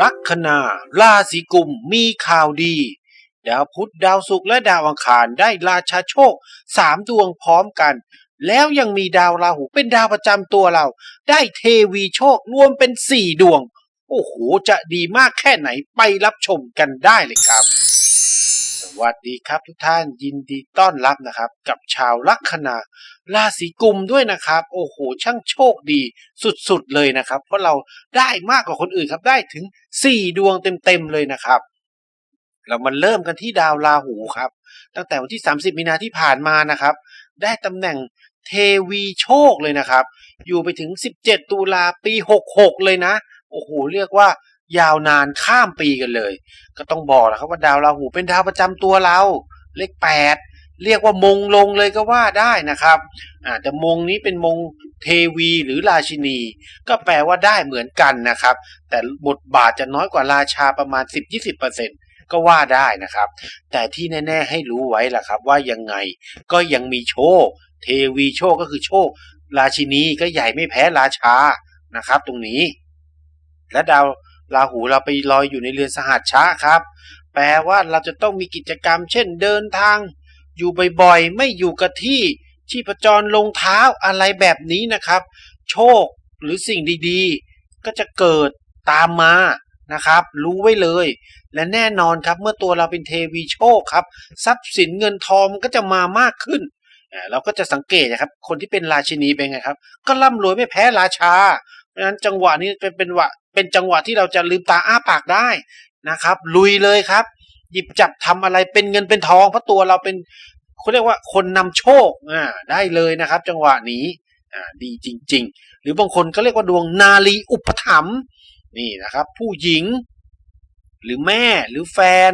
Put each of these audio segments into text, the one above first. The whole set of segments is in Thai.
ลัคนา ราศีกุมมีข่าวดี ดาวพุธดาวศุกร์และดาวอังคารได้ราชาโชคสามดวงพร้อมกัน แล้วยังมีดาวราหูเป็นดาวประจำตัวเรา ได้เทวีโชครวมเป็นสี่ดวง โอ้โห จะดีมากแค่ไหนไปรับชมกันได้เลยครับ สวัสดีครับทุกท่านยินดีต้อนรับนะครับ กับชาวลัคนาราศีกุมด้วยนะครับ โอ้โห ช่างโชคดีสุดๆเลยนะครับ เพราะเราได้มากกว่าคนอื่นครับได้ถึง 4 ดวงเต็มๆเลยนะครับ เรามาเริ่มกันที่ดาวราหูครับ ตั้งแต่วันที่ 30 มีนาที่ผ่านมานะครับ ได้ตำแหน่งเทวีโชคเลยนะครับ อยู่ไปถึง 17 ตุลาปี 66 เลยนะ โอ้โห เรียกว่า ยาวนานข้ามปีกันเลย ก็ต้องบอกนะครับว่าดาวราหูเป็นดาวประจำตัวเรา เลข8เรียกว่ามงลงเลยก็ว่าได้นะครับอาจจะมงนี้เป็นมงเทวีหรือราชินี ก็แปลว่าได้เหมือนกันนะครับ แต่บทบาทจะน้อยกว่าราชาประมาณ 10-20%ก็ว่าได้นะครับ แต่ที่แน่ ๆ ให้รู้ไว้ล่ะครับ ว่ายังไงก็ยังมีโชค เทวีโชคก็คือโชค ราชินีก็ใหญ่ไม่แพ้ราชานะครับ ตรงนี้ และดาว ราหูเราไปลอยอยู่ในเรือนสหัชชะครับ แปลว่าเราจะต้องมีกิจกรรม เช่นเดินทาง อยู่บ่อยๆ ไม่อยู่กับที่ชีพจรลงเท้าอะไรแบบนี้นะครับ โชคหรือสิ่งดีๆ ก็จะเกิดตามมานะครับ รู้ไว้เลย และแน่นอนครับเมื่อตัวเราเป็นเทวีโชคครับ ทรัพย์สินเงินทองมันก็จะมามากขึ้นอ่าเราก็จะสังเกตนะครับ คนที่เป็นราชินีเป็นไงครับ ก็ร่ำรวยไม่แพ้ราชา เพราะฉะนั้นจังหวะนี้เป็นเป็นวะ เป็นจังหวะที่เราจะลืมตาอ้าปากได้นะครับ ลุยเลยครับ หยิบจับทำอะไรเป็นเงินเป็นทอง เพราะตัวเราเป็นเขาเรียกว่าคนนำโชคอ่าได้เลยนะครับ จังหวะนี้อ่าดีจริง ๆ หรือบางคนก็เรียกว่าดวงนาลีอุปถัมภ์นี่นะครับ ผู้หญิง หรือแม่หรือแฟน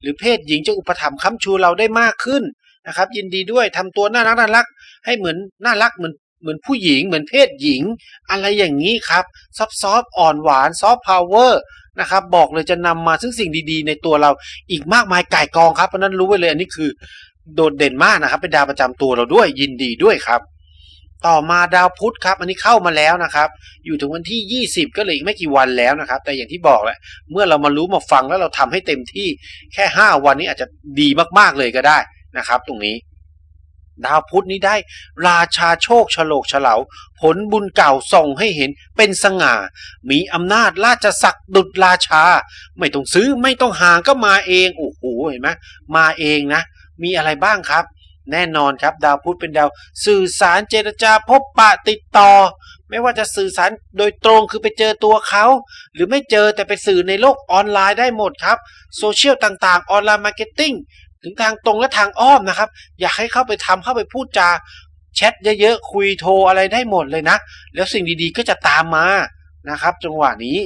หรือเพศหญิงจะอุปถัมภ์ค้ำชูเราได้มากขึ้นนะครับ ยินดีด้วยทำตัวน่ารักน่ารักให้เหมือนน่ารักเหมือน เหมือนผู้หญิง เหมือนเพศหญิง อะไรอย่างนี้ครับซอฟซอฟอ่อนหวานซอฟพาวเวอร์นะครับบอกเลยจะนำมาซึ่งสิ่งดีๆ ในตัวเราอีกมากมายก่ายกองครับเพราะนั้นรู้ไว้เลยอันนี้คือโดดเด่นมากนะครับ เป็นดาวประจำตัวเราด้วยยินดีด้วยครับ ต่อมาดาวพุธครับ อันนี้เข้ามาแล้วนะครับ อยู่ถึงวันที่ 20 ก็เลยอีกไม่กี่วันแล้วนะครับ แต่อย่างที่บอกแหละเมื่อเรามารู้มาฟังแล้วเราทำให้เต็มที่แค่ 5 วันนี้อาจจะดีมากๆเลยก็ได้นะครับ ตรงนี้ ดาวพุธนี้ได้ ราชาโชคฉลกเฉลาผลบุญเก่าส่งให้เห็นเป็นสง่า มีอำนาจราชศักดิ์ดุจราชา ไม่ต้องซื้อไม่ต้องหาก็มาเองโอ้โหเห็นไหมมาเองนะ มีอะไรบ้างครับ แน่นอนครับ ดาวพุธเป็นดาว สื่อสารเจรจาพบปะติดต่อ ไม่ว่าจะสื่อสารโดยตรงคือไปเจอตัวเขา หรือไม่เจอแต่ไปสื่อในโลกออนไลน์ได้หมดครับโซเชียลต่างๆออนไลน์มาร์เก็ตติ้ง ถึงทางตรงและทางอ้อมนะครับ อยากให้เข้าไปทำเข้าไปพูดจาแชทเยอะๆคุยโทรอะไรได้หมดเลยนะ แล้วสิ่งดีๆก็จะตามมานะครับ จังหวะนี้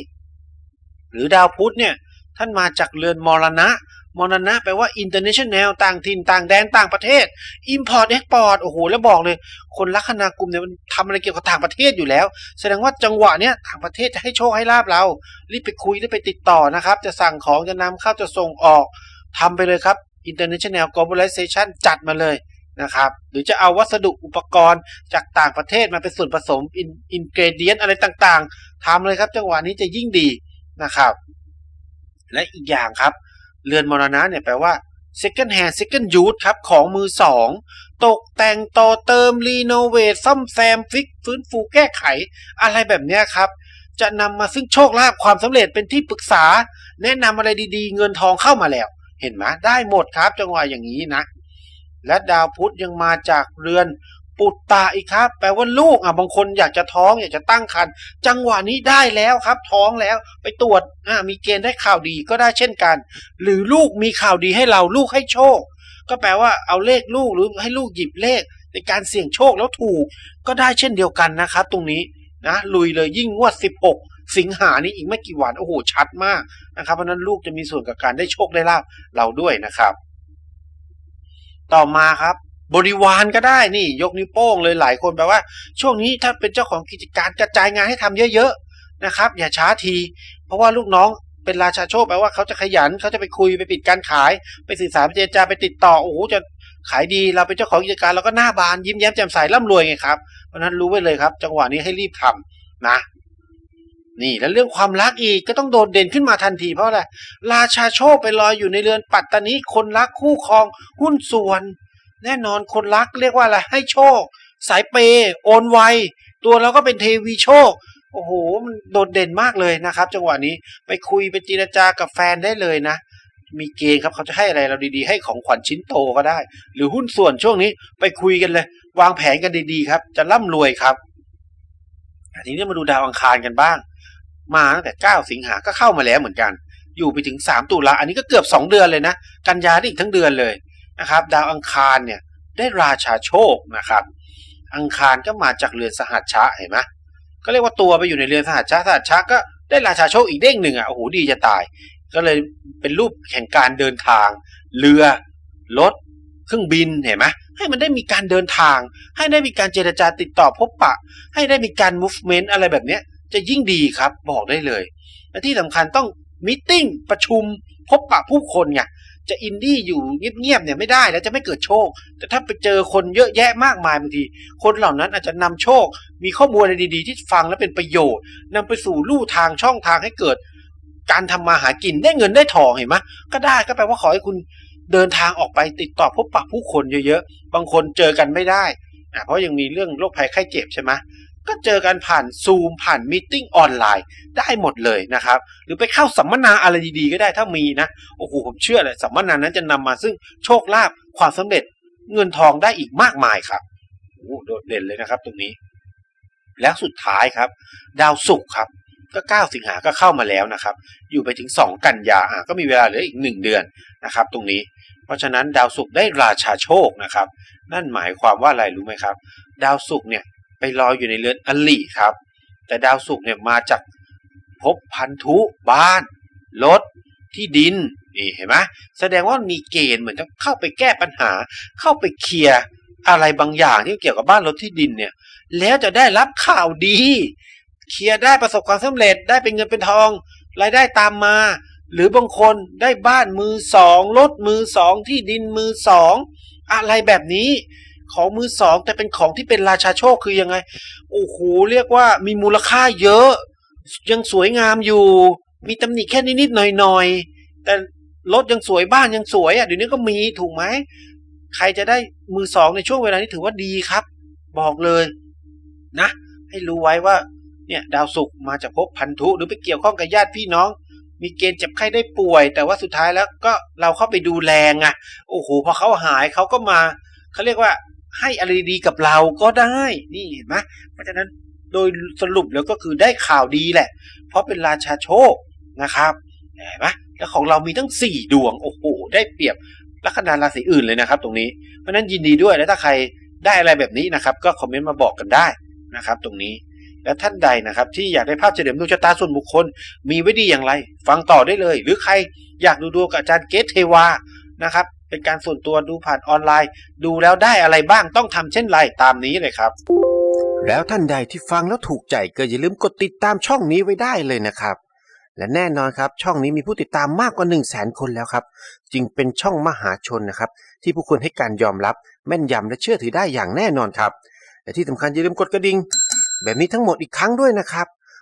หรือดาวพุธเนี่ยท่านมาจากเรือนมรณะมรณะแปลว่า international ต่างถิ่นต่างแดนต่างประเทศ import export โอ้โห แล้วบอกเลย คนลัคนากลุ่มเนี่ยมันทำอะไรเกี่ยวกับต่างประเทศอยู่แล้ว แสดงว่าจังหวะเนี้ยต่างประเทศจะให้โชคให้ลาบเรา รีบไปคุยรีบไปติดต่อนะครับ จะสั่งของจะนำเข้าจะส่งออกทำไปเลยครับ international globalization จัดมาเลยนะครับหรือจะเอาวัสดุอุปกรณ์จากต่างประเทศมาเป็นส่วนผสมอินเกรเดียนอะไรต่างๆทำเลยครับจังหวะนี้จะยิ่งดีนะครับ และอีกอย่างครับ เรือนมรณะเนี่ยแปลว่า second hand second use ครับ ของมือสองตกแต่งต่อเติม รีโนเวทซ่อมแซมฟิก ฟื้นฟูแก้ไข อะไรแบบนี้ครับ จะนำมาซึ่งโชคลาภความสำเร็จเป็นที่ปรึกษา แนะนำอะไรดีๆ เงินทองเข้ามาแล้ว เห็นไหมได้หมดครับจังหวะอย่างนี้นะ และดาวพุธยังมาจากเรือนปุตตะอีกครับ แปลว่าลูกอะบางคนอยากจะท้องอยากจะตั้งครรภ์จังหวะนี้ได้แล้วครับ ท้องแล้วไปตรวจอ่ามีเกณฑ์ได้ข่าวดีก็ได้เช่นกัน หรือลูกมีข่าวดีให้เราลูกให้โชค ก็แปลว่าเอาเลขลูกหรือให้ลูกหยิบเลข ในการเสี่ยงโชคแล้วถูก ก็ได้เช่นเดียวกันนะครับ ตรงนี้นะลุยเลยยิ่งงวด 16 สิงหานี้อีกไม่กี่วันโอ้โหชัดมากนะครับ เพราะนั้นลูกจะมีส่วนกับการได้โชคได้ลาบเราด้วยนะครับ ต่อมาครับ บริวารก็ได้นี่ ยกนิ้วโป้งเลยหลายคนแปลว่า ช่วงนี้ถ้าเป็นเจ้าของกิจการกระจายงานให้ทำเยอะๆนะครับ อย่าช้าที เพราะว่าลูกน้องเป็นราชาโชคแปลว่าเขาจะขยันเขาจะไปคุยไปปิดการขาย ไปสื่อสารไปเจรจาไปติดต่อโอ้โหจะขายดีเราเป็นเจ้าของกิจการเราก็หน้าบานยิ้มแย้มแจ่มใสร่ำรวยไงครับเพราะนั้นรู้ไว้เลยครับ จังหวะนี้ให้รีบทำนะ นี่แล้วเรื่องความรักอีกก็ต้องโดดเด่นขึ้นมาทันทีเพราะอะไรราชาโชคไปลอยอยู่ในเรือนปัตตานีคนรักคู่ครองหุ้นส่วน แน่นอนคนรักเรียกว่าอะไรให้โชค สายเปย์โอนไวตัวเราก็เป็นเทวีโชคโอ้โหมันโดดเด่นมากเลยนะครับ จังหวะนี้ไปคุยไปจีรจากับแฟนได้เลยนะ มีเกณฑ์ครับเขาจะให้อะไรเราดีๆ ให้ของขวัญชิ้นโตก็ได้ หรือหุ้นส่วนช่วงนี้ไปคุยกันเลย วางแผนกันดีๆครับ จะร่ำรวยครับทีนี้มาดูดาวอังคารกันบ้าง มาตั้งแต่ 9 สิงหาก็เข้ามาแล้วเหมือนกัน อยู่ไปถึง 3 ตุลาอันนี้ก็เกือบ 2 เดือนเลยนะ กันยาได้อีกทั้งเดือนเลยนะครับ ดาวอังคารเนี่ยได้ราชาโชคนะครับ อังคารก็มาจากเรือนสหัชชะเห็นไหมก็เรียกว่าตัวไปอยู่ในเรือนสหัชชะสหัชชะก็ได้ราชาโชคอีกเด้งหนึ่งอะโอ้โหดีจะตาย ก็เลยเป็นรูปแห่งการเดินทาง เรือรถเครื่องบินเห็นไหมให้มันได้มีการเดินทาง ให้ได้มีการเจรจาติดต่อพบปะ ให้ได้มีการ movement อะไรแบบเนี้ย จะยิ่งดีครับบอกได้เลย และที่สำคัญต้องมิ팅ประชุมพบปะผู้คนไงจะอินดี้อยู่เงียบๆเนี่ยไม่ได้แล้วจะไม่เกิดโชค แต่ถ้าไปเจอคนเยอะแยะมากมายบางที คนเหล่านั้นอาจจะนำโชค มีข้อมูลอะไรดีๆ ที่ฟังแล้วเป็นประโยชน์นำไปสู่ลู่ทางช่องทางให้เกิด การทำมาหากินได้เงินได้ทองเห็นไหมก็ได้ก็แปลว่าขอให้คุณเดินทางออกไปติดต่อพบปะผู้คนเยอะๆ บางคนเจอกันไม่ได้ เพราะยังมีเรื่องโรคภัยไข้เจ็บใช่ไหม ก็เจอกันผ่านซูมผ่านมีติ้งออนไลน์ได้หมดเลยนะครับหรือไปเข้าสัมมนาอะไรดีๆก็ได้ถ้ามีนะโอ้โหผมเชื่อเลยสัมมนานั้นจะนำมาซึ่งโชคลาภความสำเร็จเงินทองได้อีกมากมายครับโอ้โหโดดเด่นเลยนะครับตรงนี้ แล้วสุดท้ายครับ ดาวศุกร์ครับก็9สิงหาก็เข้ามาแล้วนะครับ อยู่ไปถึง 2 กันยาอะก็มีเวลาเหลืออีก 1 เดือนนะครับ ตรงนี้ เพราะฉะนั้นดาวศุกร์ได้ราชาโชคนะครับ นั่นหมายความว่าอะไรรู้ไหมครับ ดาวศุกร์เนี่ย ไปลอยอยู่ในเรือนอลิครับ แต่ดาวศุกร์เนี่ยมาจากภพพันธุบ้าน รถ ที่ดินนี่เห็นไหมแสดงว่ามีเกณฑ์เหมือนจะเข้าไปแก้ปัญหา เข้าไปเคลียร์อะไรบางอย่างที่เกี่ยวกับบ้านรถที่ดินเนี่ย แล้วจะได้รับข่าวดี เคลียร์ได้ประสบความสำเร็จได้เป็นเงินเป็นทอง รายได้ตามมา หรือบางคนได้บ้านมือสองรถมือสองที่ดินมือสอง อะไรแบบนี้ ของมือสอง แต่เป็นของที่เป็นราชาโชคคือยังไง โอ้โหเรียกว่ามีมูลค่าเยอะ ยังสวยงามอยู่ มีตำหนิแค่นิดๆหน่อยๆ แต่รถยังสวยบ้านยังสวยอะเดี๋ยวนี้ก็มีถูกไหมใครจะได้มือสองในช่วงเวลานี้ถือว่าดีครับ บอกเลยนะ ให้รู้ไว้ว่า เนี่ย ดาวศุกร์มาจากภพพันธุหรือไปเกี่ยวข้องกับญาติพี่น้อง มีเกณฑ์เจ็บไข้ได้ป่วย แต่ว่าสุดท้ายแล้วก็เราเข้าไปดูแลไงโอ้โหพอเขาหายเขาก็มาเขาเรียกว่า ให้อะไรดีกับเราก็ได้ นี่เห็นไหมเพราะฉะนั้นโดยสรุปแล้วก็คือได้ข่าวดีแหละ เพราะเป็นราชาโชคนะครับเห็นไหมแล้วของเรามีทั้งสี่ดวงโอ้โหได้เปรียบลัคนาราศีอื่นเลยนะครับ ตรงนี้เพราะฉะนั้นยินดีด้วยแล้วถ้าใครได้อะไรแบบนี้นะครับ ก็คอมเมนต์มาบอกกันได้นะครับ ตรงนี้และท่านใดนะครับ ที่อยากได้ภาพเฉลิมดวงชะตาส่วนบุคคล มีไว้ดีอย่างไร ฟังต่อได้เลย หรือใครอยากดูดวงกับอาจารย์เกตเทวานะครับ เป็นการส่วนตัวดูผ่านออนไลน์ ดูแล้วได้อะไรบ้างต้องทำเช่นไรตามนี้เลยครับ แล้วท่านใดที่ฟังแล้วถูกใจก็อย่าลืมกดติดตามช่องนี้ไว้ได้เลยนะครับ และแน่นอนครับช่องนี้มีผู้ติดตามมากกว่า 1 0 0 0 0แสนคนแล้วครับ จึงเป็นช่องมหาชนนะครับ ที่ผู้คนให้การยอมรับ แม่นยำและเชื่อถือได้อย่างแน่นอนครับและที่สำคัญอย่าลืมกดกระดิ่งแบบนี้ทั้งหมดอีกครั้งด้วยนะครับ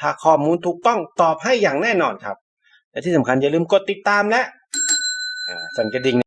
ถ้าข้อมูลถูกต้องตอบให้อย่างแน่นอนครับ และที่สำคัญอย่าลืมกดติดตามและสั่นกระดิ่ง